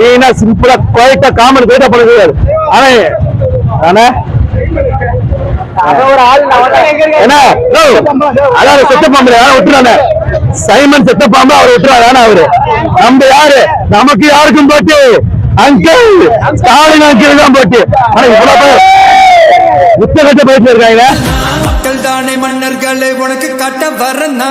கிளீனா சிம்பிளா குவைட்டா காமன் குவைட்டா பண்ணுறாரு ஆனா ஆனா சைமன் செத்த பாம்பு அவர் விட்டுறாரு அவரு? நம்ம யாரு? நமக்கு யாருக்கும் போட்டு? அங்கிள் ஸ்டாலின் அங்கிள் தான் போட்டு. ஆனா இவ்வளவு போயிட்டு இருக்காங்க. மக்கள் தானே மன்னர்களே உனக்கு கட்ட வரனா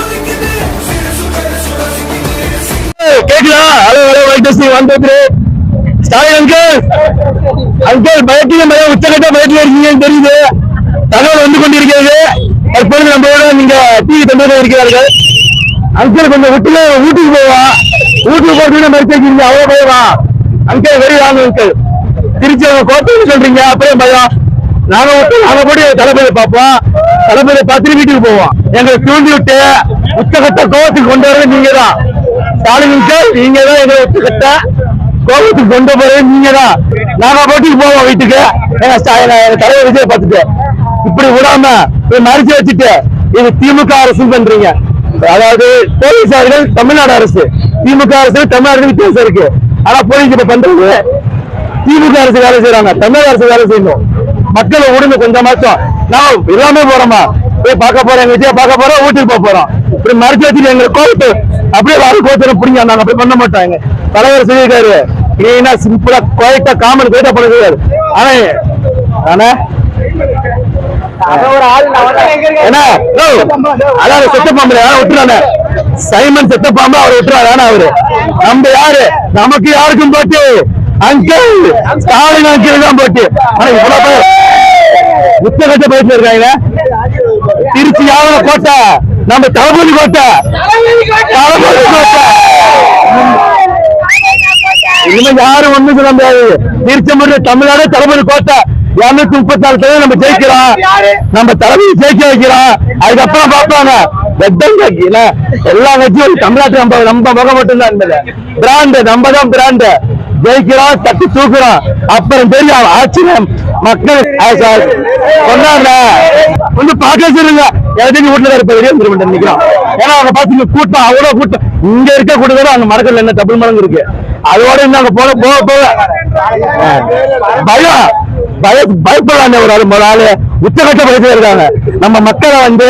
ஒலிக்குது. சிறுசு பெருசு ரசிக்குது. கேக்குதா? Hello hello testing one two three Stalin uncle uncle பயத்திலும் பயம் உச்சகட்ட பயத்தில் இருக்கீங்கன்னு தெரியுது. தகவல் வந்து கொண்டிருக்கிறது தற்பொழுது நம்மளோட நீங்க டிவி தந்தோடு இருக்கிறார்கள். அங்கே கொஞ்சம் விட்டுல வீட்டுக்கு போவா. வீட்டுக்கு போட்டு மறுத்து வைக்கிறீங்க அவ்வளவு பயமா அங்கே வெறி வாங்க அங்கிள். திருச்சி அவங்க கோட்டைன்னு சொல்றீங்க அப்படியே பயம். நாங்க விட்டு நாங்க கூட தளபதி பார்ப்போம். தளபதி பார்த்துட்டு வீட்டுக்கு போவோம். எங்களை தூண்டி விட்டு உச்சகட்ட கோவத்துக்கு கொண்டு வரது நீங்க தான் ஸ்டாலின் நீங்க தான் எங்களை உச்சகட்ட கோபத்துக்கு கொண்டு போறது நீங்க தான் நாங்க போட்டிக்கு போவோம் வீட்டுக்கு. எங்க தலைவர் விஜய் பார்த்துட்டு. இப்படி விடாம போய் மறைச்சு வச்சுட்டு இது திமுக அரசு பண்றீங்க. அதாவது போலீசார்கள் தமிழ்நாடு அரசு. திமுக அரசு தமிழ்நாடு வித்தியாசம் இருக்கு. ஆனா போலீஸ் இப்ப பண்றது திமுக அரசு வேலை செய்யறாங்க தமிழக அரசு வேலை செய்யணும். மக்களை விடுங்க கொஞ்சமாச்சும் நான் எல்லாமே போறோமா போய் பார்க்க போறோம் எங்க விஜய பார்க்க போறோம் வீட்டுக்கு போக போறோம். இப்படி மறைச்சு வச்சுட்டு எங்களை கோவத்து அப்படியே வர கோவத்துல பிடிங்க. நாங்க அப்படி பண்ண மாட்டாங்க தலைவர் சொல்லியிருக்காரு. கிளீனா சிம்பிளா குவைட்டா காமன் குவைட்டா பண்ணுறாரு ஆனா ஆனா அதாவது செத்த பாம்பு விட்டுறாங்க சைமன் செத்த பாம்பு அவர் விட்டுறாரு ஆனா அவரு? நம்ம யாரு? நமக்கு யாருக்கும் போட்டு? அங்கிள். ஸ்டாலின் அங்கிள் தான் போட்டு. ஆனா இவ்வளவு பேர். உச்சகட்ட போயிட்டு இருக்காங்க. திருச்சி யாவன கோட்டை? நம்ம தளபதி கோட்டை. தளபதி கோட்டை. இனிமே யாரும் ஒண்ணு சொல்ல முடியாது. திருச்செந்தூர் தமிழ்நாடு தளபதி கோட்டை. இருநூத்தி முப்பத்தி நாலு தொகுதி நம்ம ஜெயிக்கிறோம். நம்ம தலைமை ஜெயிக்க வைக்கிறோம். அதுக்கப்புறம் பார்ப்பாங்க எல்லா கட்சியும் தமிழ்நாட்டு நம்ம நம்ம முகம் மட்டும்தான் பிராண்டு நம்ம தான் பிராண்டு. ஜெயிக்கிறோம் தட்டி தூக்குறோம். அப்புறம் தெரியும் ஆச்சரியம். மக்கள் சொன்னாங்க. வந்து பார்க்க சொல்லுங்க. எதுக்கு வீட்டுல இருப்ப வெளியே வந்துருமெண்ட் நிக்கிறோம் ஏன்னா அவங்க பாத்தீங்க கூட்டம் அவ்வளவு கூட்டம். இங்க இருக்க கூட்டத்தோட அங்க மரக்கல்ல என்ன டபுள் மடங்கு இருக்கு. அதோட இன்னும் அங்க போக போக போக. பயம். பய பயப்படாத ஒரு ஆளு ஒரு ஆளு உச்சகட்ட பயத்துல இருக்காங்க நம்ம மக்களை வந்து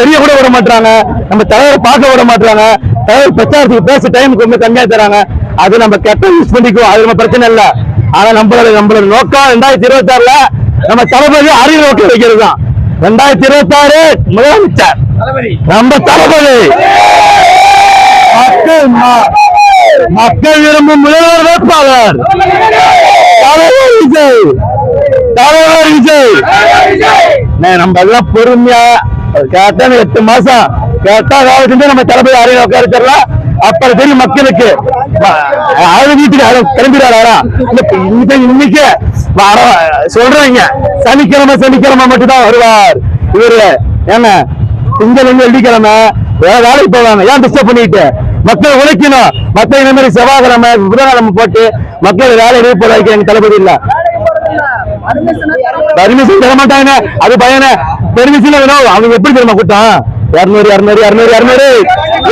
வெளிய கூட விட மாட்டாங்க நம்ம தலைவரை பார்க்க விட மாட்டாங்க தலைவர் பிரச்சாரத்துக்கு பேச டைம் கொஞ்சம் கம்மியா தராங்க. அது நம்ம கெட்ட யூஸ் பண்ணிக்குவோம். அது நம்ம பிரச்சனை இல்ல. ஆனா நம்மளோட நம்மளோட நோக்கம் ரெண்டாயிரத்தி இருபத்தி ஆறுல நம்ம தளபதி அறிவு நோக்கி வைக்கிறது தான். ரெண்டாயிரத்தி இருபத்தி ஆறு முதலமைச்சர் நம்ம தளபதி. மக்கள் மக்கள் விரும்பும் முதல்வர் வேட்பாளர். விஜய். தலைவர் விஜய். நம்ம எல்லாம் பொறுமையா கேட்டா எட்டு மாசம் கேட்டா காலத்துல நம்ம தளபதி அறையில உட்காரிச்சிடலாம் அப்புறம் தெரியும் மக்களுக்கு. அது வீட்டுக்கு கிளம்பிடாரா இந்த இன்னைக்கு வர சொல்றாங்க. சனிக்கிழமை சனிக்கிழமை மட்டும்தான் வருவார். இவரு ஏன்னா திங்கள் வெள்ளிக்கிழமை வேற வேலைக்கு போவாங்க. ஏன் டிஸ்டர்ப் பண்ணிட்டு மக்கள் உழைக்கணும் மக்கள் இந்த மாதிரி செவ்வாய்க்கிழமை புதன்கிழமை போட்டு மக்கள் வேலை எடுத்து போட வைக்க எங்க தளபதி இல்ல. பர்மிஷன் தர மாட்டாங்க. அது பயன பெர்மிஷன் வேணும். அவங்க எப்படி தெரியுமா கூட்டம் இருநூறு இருநூறு இருநூறு இருநூறு.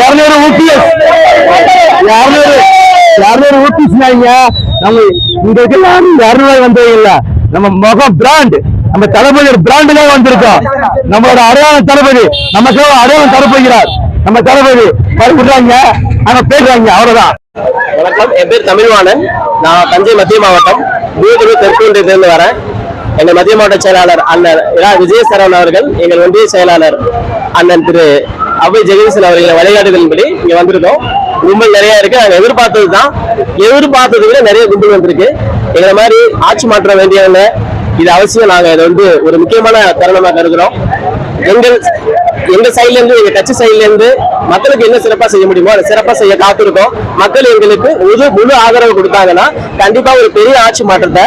இருநூறு ஊபிஎஸ் இருநூறு இருநூறு ஊபிஎஸ் நம்ம இங்க இருக்கலாம் இருநூறு வந்தது இல்ல. நம்ம முகம் பிராண்ட் நம்ம தளபதி ஒரு பிராண்ட் வந்திருக்கோம். நம்மளோட அடையாளம் தளபதி. நமக்கு அடையாளம் தரப்போகிறார். நம்ம தளபதி. விடுறாங்க அங்க பேசுறாங்க. அவ்வளவுதான். வணக்கம். என் பேர் தமிழ்வாணன் நான் தஞ்சை மத்திய மாவட்டம் வீடு தெற்குன்றிலிருந்து வரேன். எங்கள் மத்திய மாவட்ட செயலாளர் அண்ணன் இரா விஜயசரவன் அவர்கள் எங்கள் ஒன்றிய செயலாளர் அண்ணன் திரு அவை ஜெகதீசன் அவர்களின் வழிகாட்டுதலின்படி இங்க வந்திருக்கோம் கும்பல் நிறைய இருக்கு. நாங்க எதிர்பார்த்தது தான். எதிர்பார்த்தது விட நிறைய கும்பல் வந்திருக்கு. எங்களை மாதிரி ஆட்சி மாற்ற வேண்டியவங்க இது அவசியம். நாங்க இதை வந்து ஒரு முக்கியமான தருணமா கருதுறோம். எங்கள் எங்க சைடுல இருந்து எங்க கட்சி சைடுல இருந்து மக்களுக்கு என்ன சிறப்பா செய்ய முடியுமோ அதை சிறப்பா செய்ய காத்திருக்கோம். மக்கள் எங்களுக்கு முழு முழு ஆதரவு கொடுத்தாங்கன்னா கண்டிப்பா ஒரு பெரிய ஆட்சி மாற்றத்தை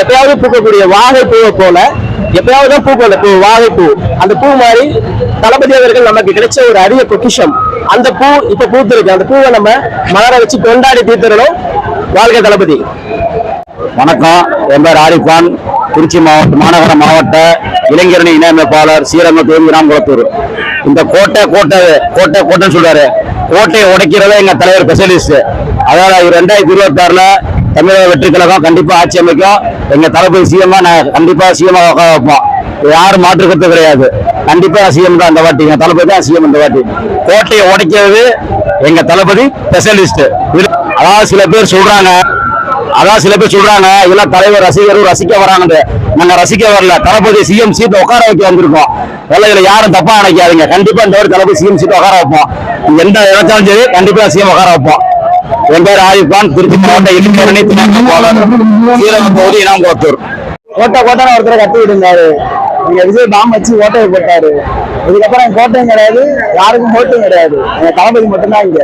எப்பயாவது பூக்கக்கூடிய வாகை பூவை போல எப்பயாவது தான் பூக்கும் அந்த பூ வாகை பூ. அந்த பூ மாதிரி தளபதி அவர்கள் நமக்கு கிடைச்ச ஒரு அரிய பொக்கிஷம். அந்த பூ இப்ப பூத்திருக்கு. அந்த பூவை நம்ம மலர வச்சு கொண்டாடி தீர்த்திடணும். வாழ்க தளபதி. வணக்கம். என் பேர் ஆரிஃபான் திருச்சி மாவட்ட மாநகர மாவட்ட இளைஞரணி இணையமைப்பாளர் ஸ்ரீரங்கத்தூர் கிராமகுளத்தூர் இந்த கோட்டை கோட்டை கோட்டை கோட்டைன்னு சொல்றாரு. கோட்டையை உடைக்கிறத எங்க தலைவர் ஸ்பெஷலிஸ்ட் அதாவது ரெண்டாயிரத்தி இருபத்தி ஆறுல தமிழக வெற்றி கழகம் கண்டிப்பா ஆட்சி அமைக்கும். எங்க தளபதி சிஎம்மா நான் கண்டிப்பா சிஎம் வைப்போம். யாரும் மாற்றுக்கிறது கிடையாது. கண்டிப்பா சிஎம் தான் இந்த வாட்டி. எங்க தளபதி தான் சிஎம் இந்த வாட்டி. கோட்டையை உடைக்கிறது எங்க தளபதி ஸ்பெஷலிஸ்ட் அதாவது சில பேர் சொல்றாங்க அதான் சில பேர் சொல்றாங்க இதெல்லாம் தலைவர் ரசிகரும் ரசிக்க வராங்க நாங்க ரசிக்க வரல. தளபதி சிஎம் சீட் உட்கார வைக்க வந்திருக்கோம். எல்லாம் இதுல யாரும் தப்பா நினைக்காதீங்க. கண்டிப்பா இந்த ஒரு தளபதி சிஎம் சீட் உட்கார வைப்போம். எந்த இடத்தாலும் சரி கண்டிப்பா சிஎம் உட்கார வைப்போம். என் பேர் ஆயுப்பான் திருச்சி மாவட்ட இளைஞரணி ஸ்ரீரங்கம் பகுதி இனாம்புத்தூர் கோட்டை கோட்டை ஒருத்தர் கத்திக்கிட்டு இருந்தாரு நீங்க விஜய் பாம் வச்சு ஓட்டையை போட்டாரு. இதுக்கப்புறம் கோட்டையும் கிடையாது யாருக்கும் ஓட்டும் கிடையாது. எங்க தளபதி மட்டும்தான் இங்க.